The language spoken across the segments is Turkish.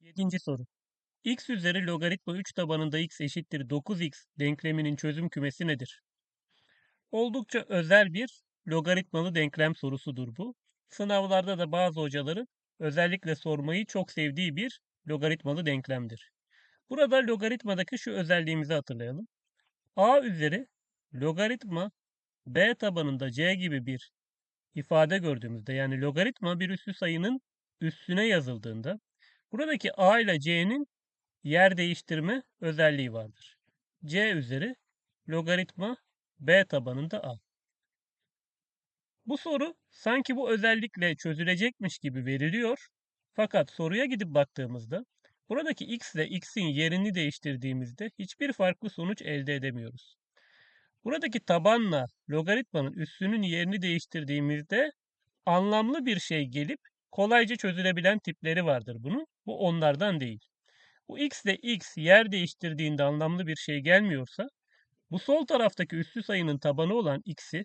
Yedinci soru. x üzeri logaritma 3 tabanında x eşittir 9x denkleminin çözüm kümesi nedir? Oldukça özel bir logaritmalı denklem sorusudur bu. Sınavlarda da bazı hocaların özellikle sormayı çok sevdiği bir logaritmalı denklemdir. Burada logaritmadaki şu özelliğimizi hatırlayalım. a üzeri logaritma b tabanında c gibi bir ifade gördüğümüzde yani logaritma bir üssü sayının üstüne yazıldığında buradaki a ile c'nin yer değiştirme özelliği vardır. c üzeri logaritma b tabanında a. Bu soru sanki bu özellikle çözülecekmiş gibi veriliyor. Fakat soruya gidip baktığımızda buradaki x ile x'in yerini değiştirdiğimizde hiçbir farklı sonuç elde edemiyoruz. Buradaki tabanla logaritmanın üssünün yerini değiştirdiğimizde anlamlı bir şey gelip kolayca çözülebilen tipleri vardır bunun. Bu onlardan değil. Bu x ile x yer değiştirdiğinde anlamlı bir şey gelmiyorsa bu sol taraftaki üssü sayının tabanı olan x'i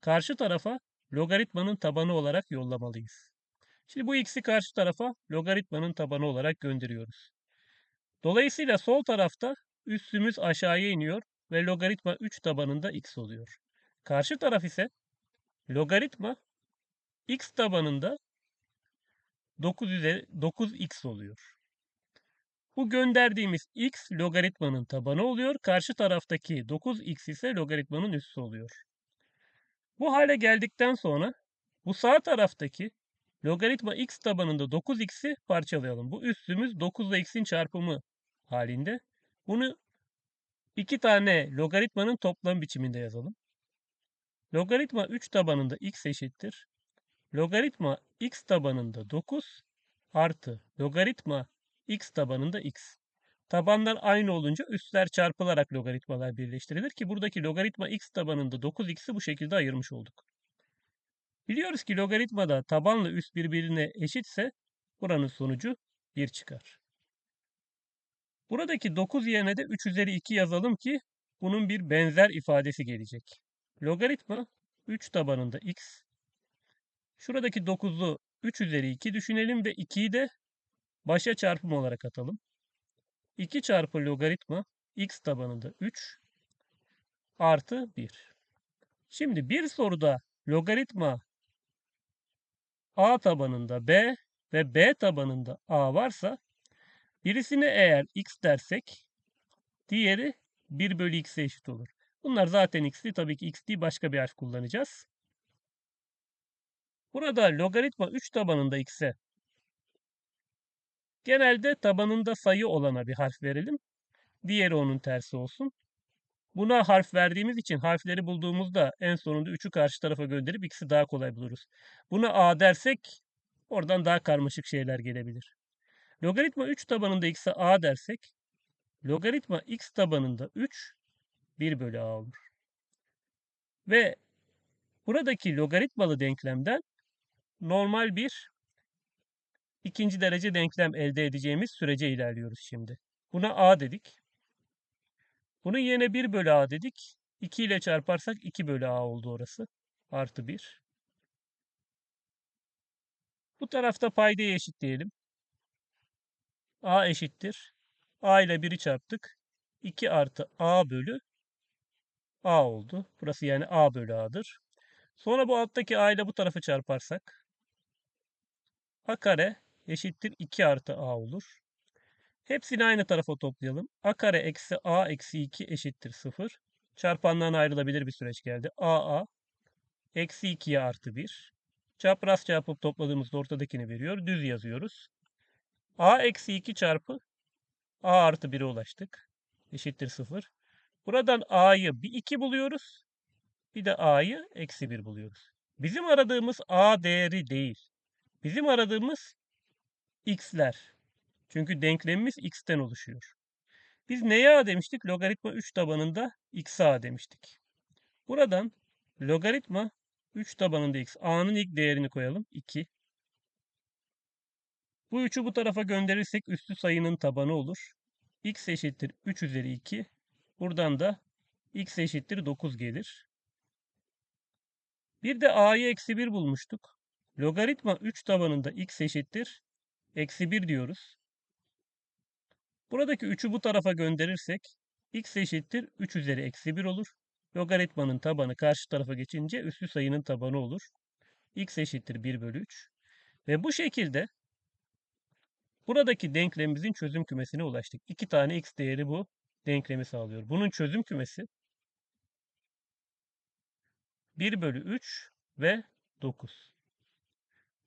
karşı tarafa logaritmanın tabanı olarak yollamalıyız. Şimdi bu x'i karşı tarafa logaritmanın tabanı olarak gönderiyoruz. Dolayısıyla sol tarafta üssümüz aşağıya iniyor ve logaritma 3 tabanında x oluyor. Karşı taraf ise logaritma x tabanında 9 üzeri 9x oluyor. Bu gönderdiğimiz x logaritmanın tabanı oluyor. Karşı taraftaki 9x ise logaritmanın üssü oluyor. Bu hale geldikten sonra bu sağ taraftaki logaritma x tabanında 9x'i parçalayalım. Bu üssümüz 9 ile x'in çarpımı halinde. Bunu iki tane logaritmanın toplam biçiminde yazalım. Logaritma 3 tabanında x eşittir. Logaritma x tabanında 9 artı logaritma x tabanında x. Tabanlar aynı olunca üstler çarpılarak logaritmalar birleştirilir ki buradaki logaritma x tabanında 9x'i bu şekilde ayırmış olduk. Biliyoruz ki logaritmada tabanla üst birbirine eşitse buranın sonucu 1 çıkar. Buradaki 9 yerine de 3 üzeri 2 yazalım ki bunun bir benzer ifadesi gelecek. Logaritma 3 tabanında x. Şuradaki 9'u 3 üzeri 2 düşünelim ve 2'yi de başa çarpım olarak atalım. 2 çarpı logaritma x tabanında 3 artı 1. Şimdi bir soruda logaritma a tabanında b ve b tabanında a varsa birisine eğer x dersek diğeri 1 bölü x'e eşit olur. Bunlar zaten x'li tabii ki x değil başka bir harf kullanacağız. Burada logaritma 3 tabanında x'e genelde tabanında sayı olana bir harf verelim. Diğeri onun tersi olsun. Buna harf verdiğimiz için harfleri bulduğumuzda en sonunda 3'ü karşı tarafa gönderip x'i daha kolay buluruz. Buna a dersek oradan daha karmaşık şeyler gelebilir. Logaritma 3 tabanında x'e a dersek logaritma x tabanında 3 1 bölü a olur. Ve buradaki logaritmalı denklemden normal bir ikinci derece denklem elde edeceğimiz sürece ilerliyoruz şimdi. Buna a dedik. Bunu yine 1 bölü a dedik. 2 ile çarparsak 2 bölü a oldu orası. Artı 1. Bu tarafta paydayı eşitleyelim. a eşittir. a ile 1'i çarptık. 2 artı a bölü a oldu. Burası yani a bölü a'dır. Sonra bu alttaki a ile bu tarafı çarparsak a kare eşittir 2 artı a olur. Hepsini aynı tarafa toplayalım. a kare eksi a eksi 2 eşittir 0. Çarpandan ayrılabilir bir süreç geldi. a a eksi 2'ye artı 1. Çapraz çarpıp topladığımızda ortadakini veriyor. Düz yazıyoruz. a eksi 2 çarpı a artı 1'e ulaştık. Eşittir 0. Buradan a'yı bir 2 buluyoruz. Bir de a'yı eksi 1 buluyoruz. Bizim aradığımız a değeri değil. Bizim aradığımız x'ler. Çünkü denklemimiz x'ten oluşuyor. Biz neye a demiştik? Logaritma 3 tabanında x'e a demiştik. Buradan logaritma 3 tabanında x. a'nın ilk değerini koyalım. 2. Bu 3'ü bu tarafa gönderirsek üstü sayının tabanı olur. x eşittir 3 üzeri 2. Buradan da x eşittir 9 gelir. Bir de a'yı eksi 1 bulmuştuk. Logaritma 3 tabanında x eşittir. Eksi 1 diyoruz. Buradaki 3'ü bu tarafa gönderirsek x eşittir 3 üzeri eksi 1 olur. Logaritmanın tabanı karşı tarafa geçince üslü sayının tabanı olur. x eşittir 1 bölü 3. Ve bu şekilde buradaki denklemimizin çözüm kümesine ulaştık. 2 tane x değeri bu denklemi sağlıyor. Bunun çözüm kümesi 1 bölü 3 ve 9.